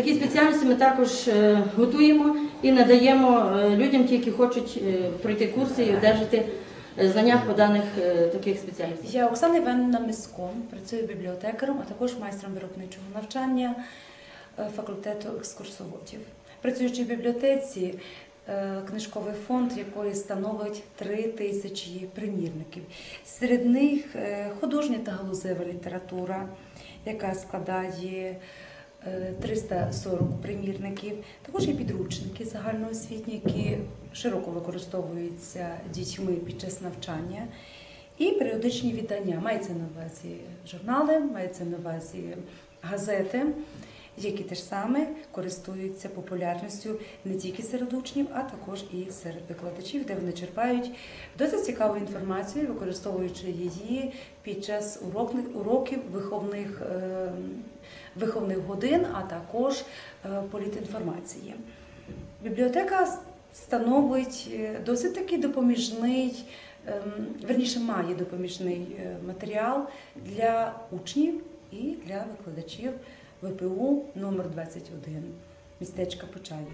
Такі спеціальності ми також е, готуємо і надаємо е, людям, ті, які хочуть е, пройти курси і одержати знання по даних таких спеціальностей. Я Оксана Іванівна Миско, працюю бібліотекарем, а також майстром виробничого навчання факультету екскурсоводів. Працюючи в бібліотеці, книжковий фонд якої становить три тисячі примірників. Серед них художня та галузева література, яка складає 340 примірників. Також є підручники загальноосвітні, які широко використовуються дітьми під час навчання. І періодичні видання. Мається на увазі журнали, мається на увазі газети, які теж саме користуються популярністю не тільки серед учнів, а також і серед викладачів, де вони черпають досить цікаву інформацію, використовуючи її під час уроків виховних, е, виховних годин, а також е, політінформації. Бібліотека становить е, досить такий допоміжний, ем, верніше має допоміжний е, матеріал для учнів і для викладачів ВПУ номер 21 містечка Почаїв.